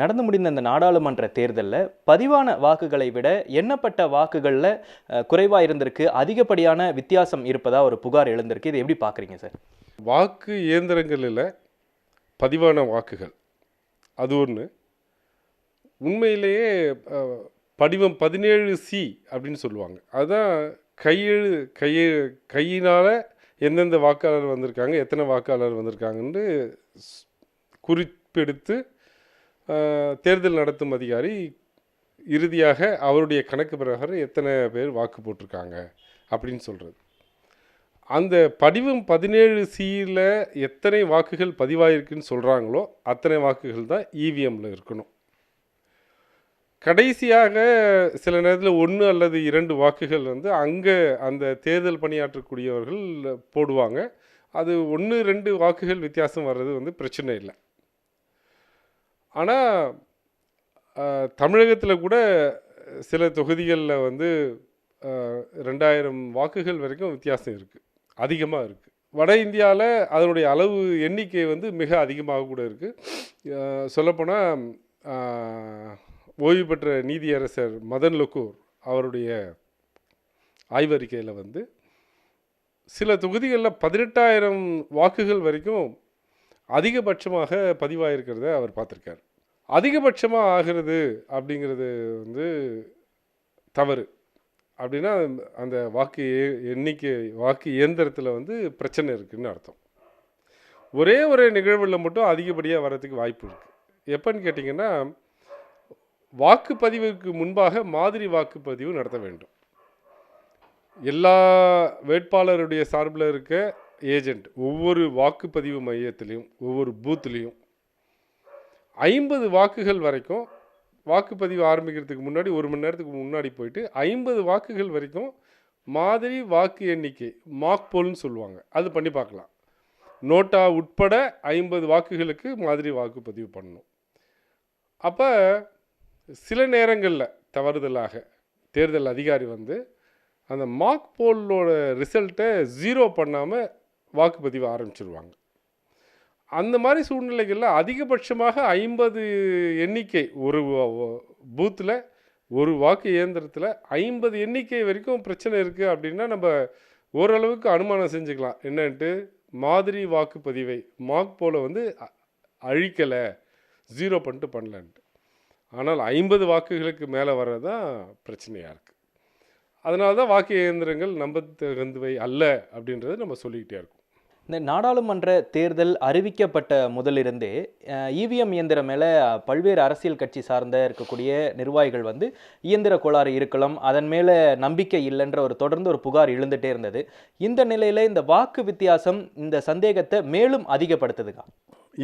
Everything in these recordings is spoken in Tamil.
நடந்து முடிந்த இந்த நாடாளுமன்ற தேர்தலில் பதிவான வாக்குகளை விட எண்ணப்பட்ட வாக்குகளில் குறைவாக இருந்திருக்கு. அதிகப்படியான வித்தியாசம் இருப்பதாக ஒரு புகார் எழுந்திருக்கு. இதை எப்படி பார்க்குறீங்க சார்? வாக்கு இயந்திரங்களில் பதிவான வாக்குகள். அது ஒன்று உண்மையிலேயே படிவம் பதினேழு சி அப்படின்னு சொல்லுவாங்க. அதுதான் கையெழு கைய கையினால் எந்தெந்த வாக்காளர் வந்திருக்காங்க எத்தனை வாக்காளர் வந்திருக்காங்கன்னு ஸ்- குறிப்பெடுத்து தேர்தல் நடத்தும் அதிகாரி இறுதியாக அவருடைய கணக்கு பிரகாரம் எத்தனை பேர் வாக்கு போட்டிருக்காங்க அப்படின்னு சொல்கிறது அந்த படிவம் பதினேழு சியில் எத்தனை வாக்குகள் பதிவாயிருக்குன்னு சொல்கிறாங்களோ அத்தனை வாக்குகள் தான் இவிஎம்மில் இருக்கணும். கடைசியாக சில நேரத்தில் ஒன்று அல்லது இரண்டு வாக்குகள் வந்து அங்கே அந்த தேர்தல் பணியாற்றக்கூடியவர்கள் போடுவாங்க. அது ஒன்று ரெண்டு வாக்குகள் வித்தியாசம் வர்றது வந்து பிரச்சனை இல்லை. ஆனால் தமிழகத்தில் கூட சில தொகுதிகளில் வந்து ரெண்டாயிரம் வாக்குகள் வரைக்கும் வித்தியாசம் இருக்குது அதிகமாக இருக்குது வட இந்தியாவில் அதனுடைய அளவு எண்ணிக்கை வந்து மிக அதிகமாக கூட இருக்குது சொல்லப்போனால் ஓய்வு பெற்ற நீதியரசர் மதன் லொக்கூர் அவருடைய ஆய்வறிக்கையில் வந்து சில தொகுதிகளில் பதினெட்டாயிரம் வாக்குகள் வரைக்கும் அதிகபட்சமாக பதிவாயிருக்கிறத அவர் பார்த்துருக்கார். அதிகபட்சமாக ஆகிறது அப்படிங்கிறது வந்து தவறு. அப்படின்னா அந்த வாக்கு எண்ணிக்கை வாக்கு இயந்திரத்தில் வந்து பிரச்சனை இருக்குதுன்னு அர்த்தம். ஒரே ஒரு நிகழ்வில் மட்டும் அதிகப்படியாக வர்றதுக்கு வாய்ப்பு இருக்குது எப்போன்னு கேட்டிங்கன்னா வாக்குப்பதிவுக்கு முன்பாக மாதிரி வாக்குப்பதிவு நடத்த வேண்டும். எல்லா வேட்பாளருடைய சார்பில் இருக்க ஏஜெண்ட் ஒவ்வொரு வாக்குப்பதிவு மையத்திலையும் ஒவ்வொரு பூத்துலேயும் ஐம்பது வாக்குகள் வரைக்கும் வாக்குப்பதிவு ஆரம்பிக்கிறதுக்கு முன்னாடி ஒரு மணி நேரத்துக்கு முன்னாடி போயிட்டு ஐம்பது வாக்குகள் வரைக்கும் மாதிரி வாக்கு எண்ணிக்கை மாக் போல்னு சொல்லுவாங்க. அது பண்ணி பார்க்கலாம். நோட்டா உட்பட ஐம்பது வாக்குகளுக்கு மாதிரி வாக்குப்பதிவு பண்ணணும். அப்போ சில நேரங்களில் தவறுதலாக தேர்தல் அதிகாரி வந்து அந்த மார்க் போலோட ரிசல்ட்டை ஜீரோ பண்ணாமல் வாக்குப்பதிவு ஆரம்பிச்சிருவாங்க. அந்த மாதிரி சூழ்நிலைகளில் அதிகபட்சமாக ஐம்பது எண்ணிக்கை ஒரு பூத்தில் ஒரு வாக்கு இயந்திரத்தில் ஐம்பது எண்ணிக்கை வரைக்கும் பிரச்சனை இருக்குது அப்படின்னா நம்ம ஓரளவுக்கு அனுமானம் செஞ்சுக்கலாம். என்னன்ட்டு மாதிரி வாக்குப்பதிவை மார்க் போல வந்து அழிக்கலை ஜீரோ பண்ணிட்டு பண்ணலன்ட்டு. ஆனால் ஐம்பது வாக்குகளுக்கு மேலே வர்றது தான் பிரச்சனையாக இருக்குது அதனால தான் வாக்கு இயந்திரங்கள் நம்பத்தகுந்தவை அல்ல அப்படின்றத நம்ம சொல்லிக்கிட்டே இருக்கோம். இந்த நாடாளுமன்ற தேர்தல் அறிவிக்கப்பட்ட முதலிருந்தே இவிஎம் இயந்திரம் மேலே பல்வேறு அரசியல் கட்சி சார்ந்த இருக்கக்கூடிய நிர்வாகிகள் வந்து இயந்திர கோளாறு இருக்கலாம் அதன் மேலே நம்பிக்கை இல்லைன்ற ஒரு தொடர்ந்து ஒரு புகார் எழுந்துகிட்டே இருந்தது. இந்த நிலையில் இந்த வாக்கு வித்தியாசம் இந்த சந்தேகத்தை மேலும் அதிகப்படுத்துதுக்கா?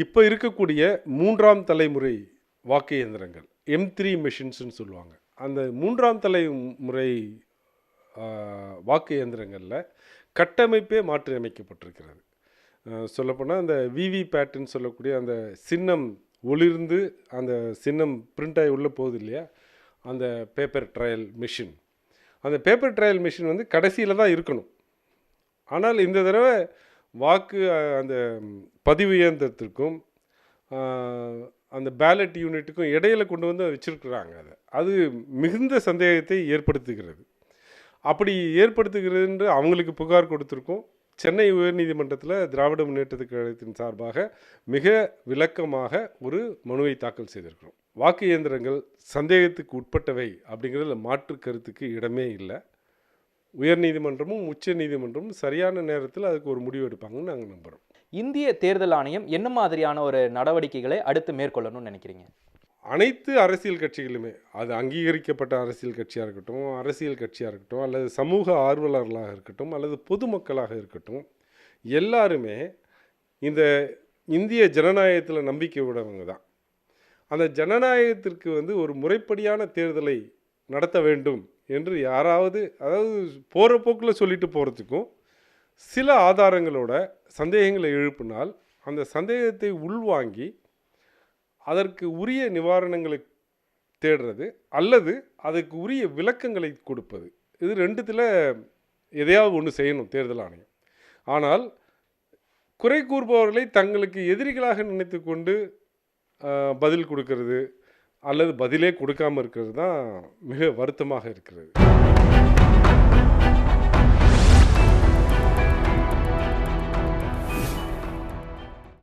இப்போ இருக்கக்கூடிய மூன்றாம் தலைமுறை வாக்கு இயந்திரங்கள் எம் த்ரீ மெஷின்ஸ்னு சொல்லுவாங்க. அந்த மூன்றாம் தலைமுறை வாக்கு இயந்திரங்களில் கட்டமைப்பே மாற்றியமைக்கப்பட்டிருக்கிறது. சொல்லப்போனால் அந்த விவி பேட்டுன்னு சொல்லக்கூடிய அந்த சின்னம் ஒளிர்ந்து அந்த சின்னம் பிரிண்ட் ஆகி உள்ளே போகுது இல்லையா? அந்த பேப்பர் ட்ரையல் மிஷின் அந்த பேப்பர் ட்ரையல் மிஷின் வந்து கடைசியில் தான் இருக்கணும். ஆனால் இந்த தடவை வாக்கு அந்த பதிவு இயந்திரத்திற்கும் அந்த பேலட் யூனிட்டுக்கும் இடையில கொண்டு வந்து வச்சுருக்குறாங்க அதை. அது மிகுந்த சந்தேகத்தை ஏற்படுத்துகிறது. அப்படி ஏற்படுத்துகிறதுன்று அவங்களுக்கு புகார் கொடுத்துருக்கோம். சென்னை உயர்நீதிமன்றத்தில் திராவிட முன்னேற்றத்துக் கழகத்தின் சார்பாக மிக விளக்கமாக ஒரு மனுவை தாக்கல் செய்திருக்கிறோம். வாக்கு இயந்திரங்கள் சந்தேகத்துக்கு உட்பட்டவை அப்படிங்கிறதுல மாற்று கருத்துக்கு இடமே இல்லை. உயர்நீதிமன்றமும் உச்ச நீதிமன்றமும் சரியான நேரத்தில் அதுக்கு ஒரு முடிவு எடுப்பாங்கன்னு நாங்கள் நம்புகிறோம் இந்திய தேர்தல் ஆணையம் என்ன மாதிரியான ஒரு நடவடிக்கைகளை அடுத்து மேற்கொள்ளணும்னு நினைக்கிறீங்க? அனைத்து அரசியல் கட்சிகளுமே அது அங்கீகரிக்கப்பட்ட அரசியல் கட்சியாக இருக்கட்டும் அரசியல் கட்சியாக இருக்கட்டும் அல்லது சமூக ஆர்வலர்களாக இருக்கட்டும் அல்லது பொதுமக்களாக இருக்கட்டும் எல்லாருமே இந்த இந்திய ஜனநாயகத்தில் நம்பிக்கை விடவங்க தான். அந்த ஜனநாயகத்திற்கு வந்து ஒரு முறைப்படியான தேர்தலை நடத்த வேண்டும் என்று யாராவது அதாவது போகிற போக்கில் சொல்லிட்டு போகிறதுக்கும் சில ஆதாரங்களோட சந்தேகங்களை எழுப்பினால் அந்த சந்தேகத்தை உள்வாங்கி அதற்கு உரிய நிவாரணங்களை தேடுறது அல்லது அதுக்கு உரிய விளக்கங்களை கொடுப்பது. இது ரெண்டுத்தில் எதையாவது ஒன்று செய்யணும் தேர்தல் ஆணையம். ஆனால் குறை கூறுபவர்களை தங்களுக்கு எதிரிகளாக நினைத்து கொண்டு பதில் கொடுக்கறது அல்லது பதிலே கொடுக்காமல் இருக்கிறது தான் மிக வருத்தமாக இருக்கிறது.